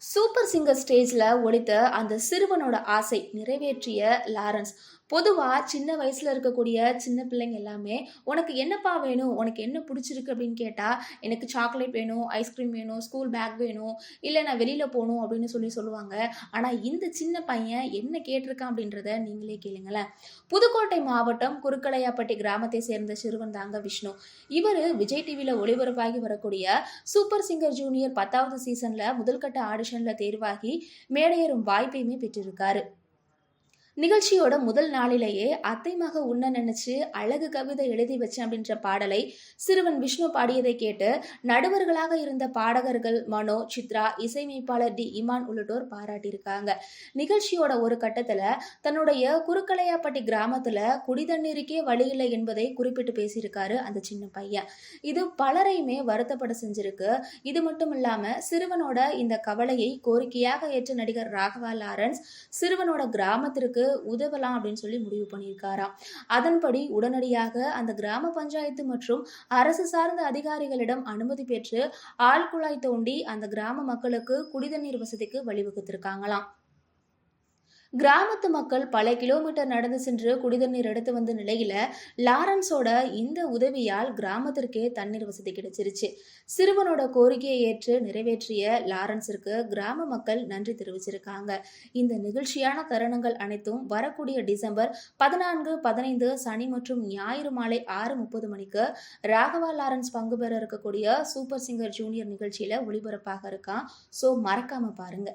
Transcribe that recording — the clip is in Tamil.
சூப்பர் சிங்கர் ஸ்டேஜில் ஒழித்த அந்த சிறுவனோட ஆசை நிறைவேற்றிய லாரன்ஸ். பொதுவாக சின்ன வயசில் இருக்கக்கூடிய சின்ன பிள்ளைங்க எல்லாமே உனக்கு என்னப்பா வேணும்? உனக்கு என்ன பிடிச்சிருக்கு? அப்படின்னு கேட்டால் எனக்கு சாக்லேட் வேணும் ஐஸ்கிரீம் வேணும் ஸ்கூல் பேக் வேணும் இல்லை நான் வெளியில் போகணும் அப்படின்னு சொல்லி சொல்லுவாங்க. ஆனால் இந்த சின்ன பையன் என்ன கேட்டிருக்கான் அப்படின்றத நீங்களே கேளுங்களேன். புதுக்கோட்டை மாவட்டம் குறுக்கலையாப்பட்டி கிராமத்தை சேர்ந்த சிறுவன் தாங்க விஷ்ணு. இவர் விஜய் டிவியில் ஒளிபரப்பாகி வரக்கூடிய சூப்பர் சிங்கர் ஜூனியர் பத்தாவது சீசனில் முதல்கட்ட ஆடிஷனில் தேர்வாகி மேடையேறும் வாய்ப்பையுமே பெற்றிருக்காரு. நிகழ்ச்சியோட முதல் நாளிலேயே அத்தை மக உண்ண நினைச்சு அழகு கவிதை எழுதி வச்சேன் அப்படின்ற பாடலை சிறுவன் விஷ்ணு பாடியதை கேட்டு நடுவர்களாக இருந்த பாடகர்கள் மனோ சித்ரா இசையமைப்பாளர் டி இமான் உள்ளிட்டோர் பாராட்டியிருக்காங்க. நிகழ்ச்சியோட ஒரு கட்டத்தில் தன்னுடைய குறுக்கலையாப்பட்டி கிராமத்தில் குடி தண்ணீருக்கே வழி இல்லை என்பதை குறிப்பிட்டு பேசியிருக்காரு அந்த சின்ன பையன். இது பலரையுமே வருத்தப்பட செஞ்சிருக்கு. இது மட்டும் இல்லாமல் சிறுவனோட இந்த கவலையை கோரிக்கையாக ஏற்ற நடிகர் ராகவா லாரன்ஸ் சிறுவனோட கிராமத்திற்கு உதவலாம் அப்படின்னு சொல்லி முடிவு பண்ணியிருக்காராம் அதன்படி உடனடியாக அந்த கிராம பஞ்சாயத்து மற்றும் அரசு சார்ந்த அதிகாரிகளிடம் அனுமதி பெற்று ஆழ்குழாய் தோண்டி அந்த கிராம மக்களுக்கு குடிதண்ணீர் வசதிக்கு வழிவகுத்திருக்காங்களாம். கிராமத்து மக்கள் பல கிலோமீட்டர் நடந்து சென்று குடிதண்ணீர் எடுத்து வந்த நிலையில லாரன்ஸோட இந்த உதவியால் கிராமத்திற்கே தண்ணீர் வசதி கிடைச்சிருச்சு. சிறுவனோட கோரிக்கையை ஏற்று நிறைவேற்றிய லாரன்ஸிற்கு கிராம மக்கள் நன்றி தெரிவிச்சிருக்காங்க. இந்த நிகழ்ச்சியான தருணங்கள் அனைத்தும் வரக்கூடிய டிசம்பர் பதினான்கு பதினைந்து சனி மற்றும் ஞாயிறு மாலை ஆறு முப்பது மணிக்கு ராகவா லாரன்ஸ் பங்கு பெற இருக்கக்கூடிய சூப்பர் சிங்கர் ஜூனியர் நிகழ்ச்சியில ஒளிபரப்பாக இருக்கான். ஸோ மறக்காம பாருங்க.